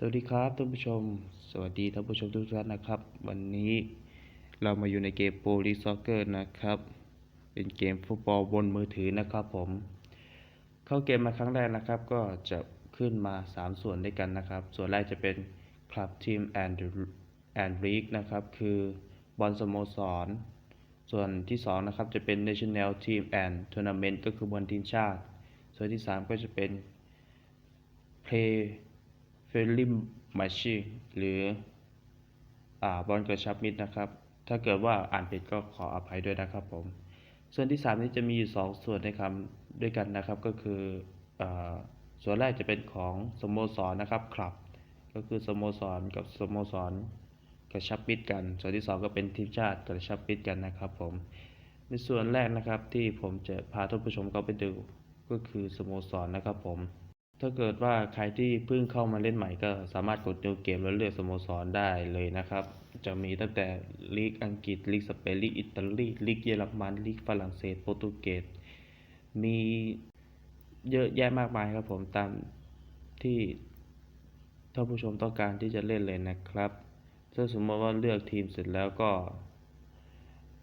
สวัสดีครับท่านผู้ชม สวัสดีท่านผู้ชมทุกท่านนะครับ วันนี้เรามาอยู่ในเกมโปลีซ็อกเกอร์นะครับ เป็นเกมฟุตบอลบนมือถือนะครับผม เข้าเกมมาครั้งแรกนะครับ ก็จะขึ้นมา 3 ส่วนด้วยกันนะครับ ส่วนแรกจะเป็น Club Team and and League นะครับ คือบอลสโมสร ส่วนที่ 2 นะครับ จะเป็น National Team and Tournament ก็คือบอลทีมชาติ ส่วนที่ 3 ก็จะเป็น Play f r i e n d l y Match หรืออ่าบอลกระชับมิตรนะครับ ถ้าเกิดว่าอ่านผิดก็ขออภัยด้วยนะครับผม ส่วนที่ 3 นี้จะมีอยู่2ส่วนในคำด้วยกันนะครับก็คืออส่วนแรกจะเป็นของสโมสรนะครับคลับ ก็คือสโมสรกับสโมสรกระชับมิตรกัน ส่วนที่ 2 ก็เป็นทีมชาติกระชับมิตรกันนะครับผมในส่วนแรกนะครับที่ผมจะพาท่านผู้ชมเข้าไปดูก็คือสโมสรนะครับผม ถ้าเกิดว่าใครที่เพิ่งเข้ามาเล่นใหม่ก็สามารถกดดูเกมแล้วเลือกสโมสรได้เลยนะครับ จะมีตั้งแต่ลีกอังกฤษลีกสเปนลีกอิตาลีลีกเยอรมันลีกฝรั่งเศสโปรตุเกสมีเยอะแยะมากมายครับผมตามที่ท่านผู้ชมต้องการที่จะเล่นเลยนะครับถ้าสมมติว่าเลือกทีมเสร็จแล้วก็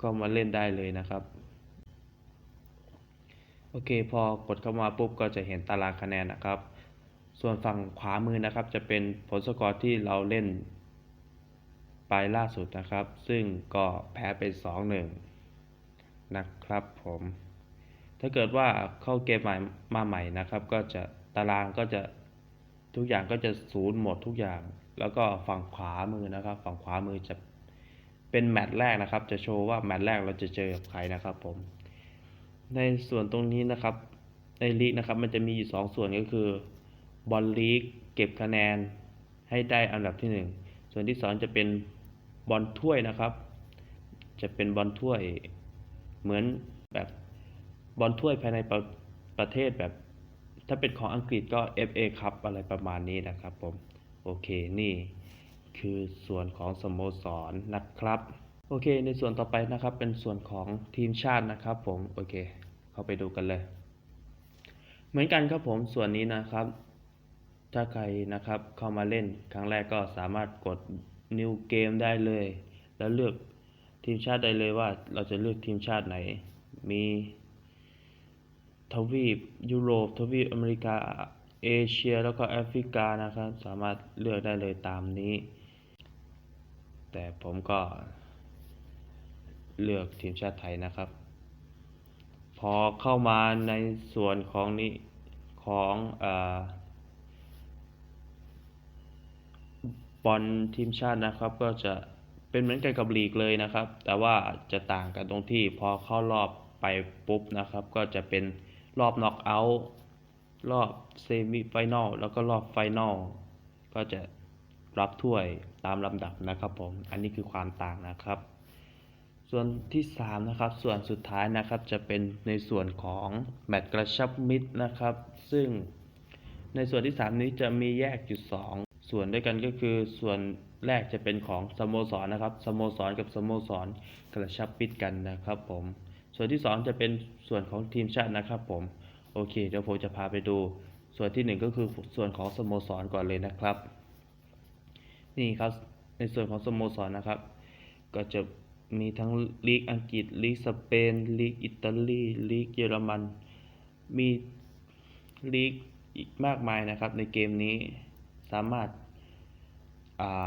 ก็มาเล่นได้เลยนะครับ โอเค พอกดเข้ามาปุ๊บก็จะเห็นตารางคะแนนนะครับ ส่วนฝั่งขวามือนะครับ จะเป็นผลสกอร์ที่เราเล่นไปล่าสุดนะครับ ซึ่งก็แพ้ไป2-1นะครับผม ถ้าเกิดว่าเข้าเกมใหม่มาใหม่นะครับ ก็จะตารางก็จะทุกอย่างก็จะศูนย์หมดทุกอย่าง แล้วก็ฝั่งขวามือนะครับ ฝั่งขวามือจะเป็นแมตช์แรกนะครับ จะโชว์ว่าแมตช์แรกเราจะเจอกับใครนะครับผม ในส่วนตรงนี้นะครับ ในลีกนะครับมันจะมีอยู่สองส่วนก็คือบอลลีกเก็บคะแนนให้ได้อันดับที่หนึ่งส่วนที่สองจะเป็นบอลถ้วยนะครับ จะเป็นบอลถ้วยเหมือนแบบบอลถ้วยภายในประประเทศแบบ ถ้าเป็นของอังกฤษก็ FA ครับอะไรประมาณนี้นะครับผม โอเคนี่คือส่วนของสโมสรนะครับ โอเค ในส่วนต่อไปนะครับเป็นส่วนของทีมชาตินะครับผม โอเค เข้าไปดูกันเลย เหมือนกันครับผมส่วนนี้นะครับ ถ้าใครนะครับเข้ามาเล่นครั้งแรกก็สามารถกด new game ได้เลย แล้วเลือกทีมชาติได้เลยว่าเราจะเลือกทีมชาติไหน มีทวีปยุโรปทวีปอเมริกาเอเชียแล้วก็แอฟริกานะครับ สามารถเลือกได้เลยตามนี้ แต่ผมก็เลือกทีมชาติไทยนะครับ อเข้ามาในส่วนของนี้ของอบอลทีมชาตินะครับ ก็จะเป็นเหมือนกันกับลีกเลยนะครับ แต่ว่าจะต่างกันตรงที่พอเข้ารอบไปปุ๊บนะครับ ก็จะเป็นรอบน็อกเอาท์รอบเซมิไฟแนลแล้วก็รอบไฟแนลก็จะรับถ้วยตามลำดับนะครับผม อันนี้คือความต่างนะครับ ส่วนที่ 3 นะครับ ส่วนสุดท้ายนะครับจะเป็นในส่วนของแมตกระชับมิตรนะครับ ซึ่งในส่วนที่ 3 นี้จะมีแยกอยู่2ส่วนด้วยกันก็คือส่วนแรกจะเป็นของสโมสรนะครับสโมสรกับสโมสรกระชับมิตรกันนะครับผมส่วนที่ 2 จะเป็นส่วนของทีมชาตินะครับผมโอเคเดี๋ยวผมจะพาไปดู ส่วนที่ 1 ก็คือส่วนของสโมสรก่อนเลยนะครับ นี่ครับในส่วนของสโมสรนะครับ ก็จะ มีทั้งลีกอังกฤษ ลีกสเปน ลีกอิตาลี ลีกเยอรมัน มีลีกอีกมากมายนะครับ ในเกมนี้สามารถ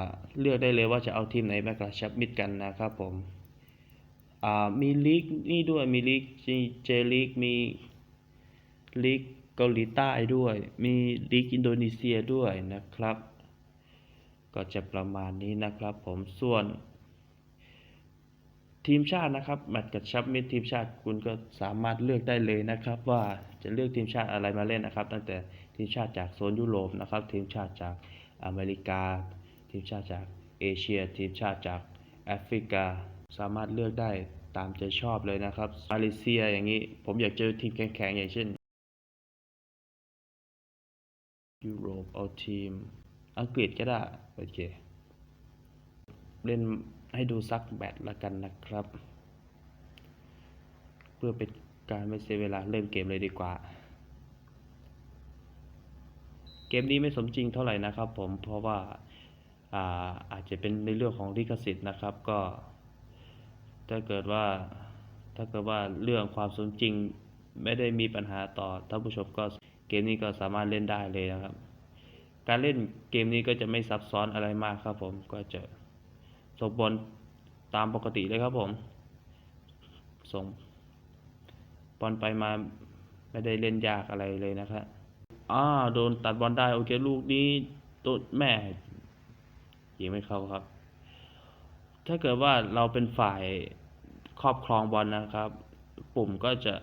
าเลือกได้เลยว่าจะเอาทีมไหนมากระชับมิตรกันนะครับผมมีลีกนี่ด้วยมีลีกเจลีกมีลีกเกาหลีใต้ด้วย มีลีกอินโดนีเซียด้วยนะครับ ก็จะประมาณนี้นะครับผมส่วน ทีมชาตินะครับแมตช์กับชับมิตรทีมชาติคุณก็สามารถเลือกได้เลยนะครับ ว่าจะเลือกทีมชาติอะไรมาเล่นนะครับ ตั้งแต่ทีมชาติจากโซนยุโรปนะครับทีมชาติจากอเมริกา ทีมชาติจากเอเชีย ทีมชาติจากแอฟริกา สามารถเลือกได้ตามใจชอบเลยนะครับมาเลเซียอย่างนี้ผมอยากเจอทีมแข็งๆอย่างเช่นยุโรปเอาทีมอังกฤษก็ได้โอเคเล่น ให้ดูซักแบตละกันนะครับ เพื่อเป็นการไม่เสียเวลาเริ่มเกมเลยดีกว่า เกมนี้ไม่สมจริงเท่าไหร่นะครับผมเพราะว่าอ่าอาจจะเป็นในเรื่องของลิขสิทธิ์นะครับก็ ถ้าเกิดว่าถ้าเกิดว่าเรื่องความสมจริงไม่ได้มีปัญหาต่อท่านผู้ชมก็เกมนี้ก็สามารถเล่นได้เลยนะครับ การเล่นเกมนี้ก็จะไม่ซับซ้อนอะไรมากครับผมก็จะ ส่งบอลตามปกติเลยครับผม ส่งบอลไปมาไม่ได้เล่นยากอะไรเลยนะครับอ้าโดนตัดบอลได้ โอเค ลูกนี้ตัวแม่ยิงไม่เข้าครับ ถ้าเกิดว่าเราเป็นฝ่ายครอบครองบอลนะครับ ปุ่มก็จะ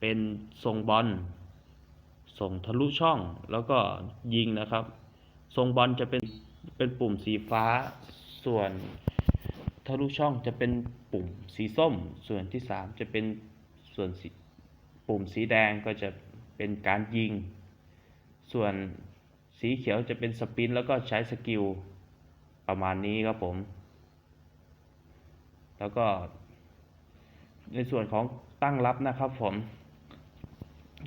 เป็นส่งบอลส่งทะลุช่องแล้วก็ยิงนะครับ ทรงบอลจะเป็นเป็นปุ่มสีฟ้า ส่วนทะลุช่องจะเป็นปุ่มสีส้ม ส่วนที่สามจะเป็นส่วนปุ่มสีแดงก็จะเป็นการยิง ส่วนสีเขียวจะเป็นสปรินต์แล้วก็ใช้สกิลประมาณนี้ครับผม แล้วก็ในส่วนของตั้งรับนะครับผม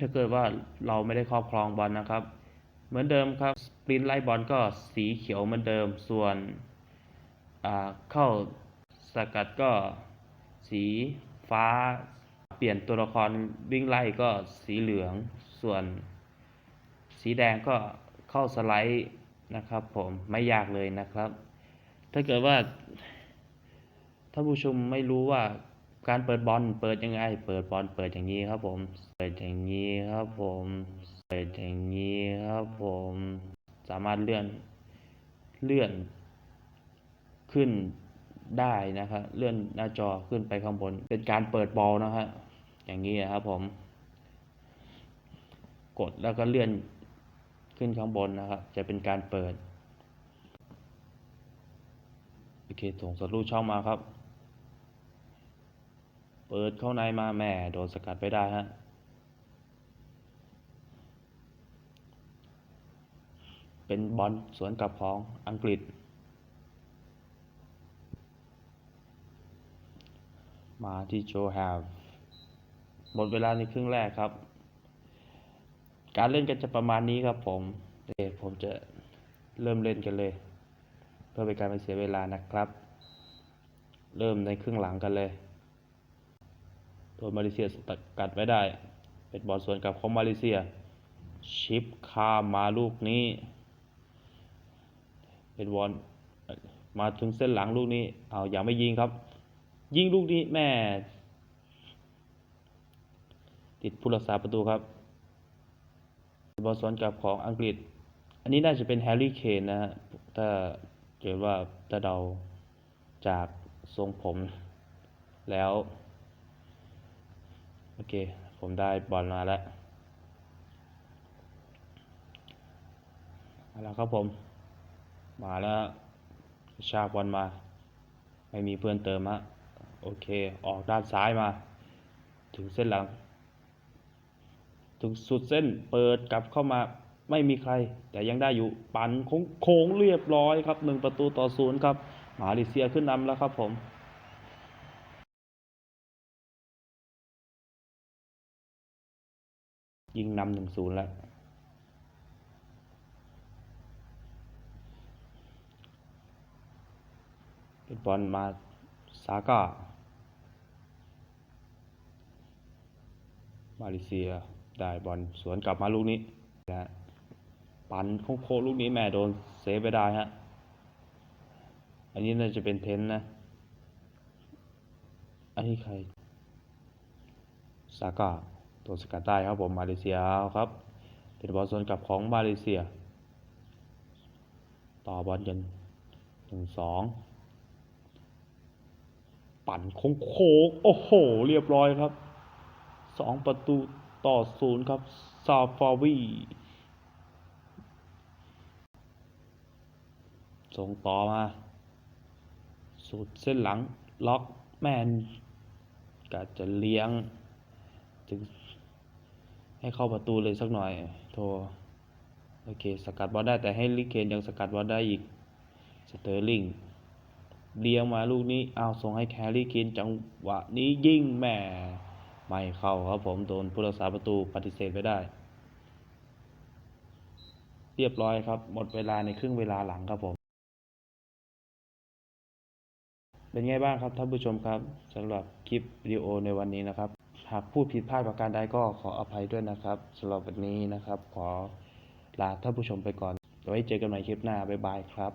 ถ้าเกิดว่าเราไม่ได้ครอบครองบอลนะครับ เหมือนเดิมครับ สปรินต์ไล่บอลก็สีเขียวเหมือนเดิม ส่วน เข้าสกัดก็สีฟ้า เปลี่ยนตัวละครวิ่งไล่ก็สีเหลือง ส่วนสีแดงก็เข้าสไลด์นะครับผมไม่ยากเลยนะครับ ถ้าเกิดว่าท่านผู้ชมไม่รู้ว่าการเปิดบอลเปิดยังไง เปิดบอลเปิดอย่างนี้ครับผม เปิดอย่างนี้ครับผม เปิดอย่างนี้ครับผม สามารถเลื่อนเลื่อน ขึ้นได้นะครับเลื่อนหน้าจอขึ้นไปข้างบน เป็นการเปิดบอลนะฮะอย่างนี้นะครับผม กดแล้วก็เลื่อนขึ้นข้างบนนะครับ จะเป็นการเปิดโอเคส่งสลูช่องมาครับ เปิดเข้าในมาแหม่โดนสกัดไปได้ฮะเป็นบอลสวนกลับของอังกฤษ มาที่โจแฮฟหมดเวลาในครึ่งแรกครับ การเล่นกันจะประมาณนี้ครับผมเดี๋ยวผมจะเริ่มเล่นกันเลย เพื่อเป็นการไม่เสียเวลานะครับ เริ่มในครึ่งหลังกันเลยโดนมาเลเซียสกัดไว้ได้ เป็นบอลสวนกลับของมาเลเซีย ชิปข้ามมาลูกนี้ เป็นบอลมาถึงเส้นหลังลูกนี้ เอาอย่าไม่ยิงครับ ยิงลูกนี้แม่ติดผู้รักษาประตูครับบอลสวนกลับของอังกฤษ อันนี้น่าจะเป็นแฮร์รี่เคนนะฮะถ้าเกิดว่าถ้าเดาจากทรงผมแล้ว โอเค ผมได้บอลมาแล้วเอาละครับผม มาแล้วชาบอลมา ไม่มีเพื่อนเติมฮะ โอเค ออกด้านซ้ายมา ถึงเส้นหลัง ถึงสุดเส้นเปิดกลับเข้ามาไม่มีใคร แต่ยังได้อยู่ปั่นโค้งงเรียบร้อยครับหนึ่งประตูต่อศูนย์ครับมาเลเซียขึ้นนำแล้วครับผมยิงนำหนึ่งศูนย์แล้ว เป็นบอลมา ซาก้า มาเลเซียได้บอลสวนกลับมาลูกนี้และปันโค้งลูกนี้แม่โดนเซฟไปได้ฮะ อันนี้น่าจะเป็นเทนนะ อันนี้ใครซาก้าตัวสกัดได้ครับผมมาเลเซียครับเป็นบอลสวนกลับของมาเลเซีย ต่อบอลกันหนึ่งสองปั่นโค้งๆโอ้โห เรียบร้อยครับ สองประตูต่อศูนย์ครับ ซาฟาวีส่งต่อมา สุดเส้นหลัง ล็อกแมนกะจะเลี้ยง ถึง ให้เข้าประตูเลยสักหน่อย โทร โอเค สกัดบอลได้แต่ให้ลิเคนยังสกัดบอลได้อีก สเตอร์ลิงเลี้ยงมาลูกนี้ เอาส่งให้แครี่กินจังหวะนี้ยิ่งแหม่ ไม่เข้าครับผมโดนผู้รักษาประตูปฏิเสธไปได้ เรียบร้อยครับ หมดเวลาในครึ่งเวลาหลังครับผม เป็นไงบ้างครับท่านผู้ชมครับสำหรับคลิปวิดีโอในวันนี้นะครับ หากพูดผิดพลาดประการใดก็ขออภัยด้วยนะครับสำหรับวันนี้นะครับ ขอลาท่านผู้ชมไปก่อนไว้เจอกันใหม่คลิปหน้าบ๊ายบายครับ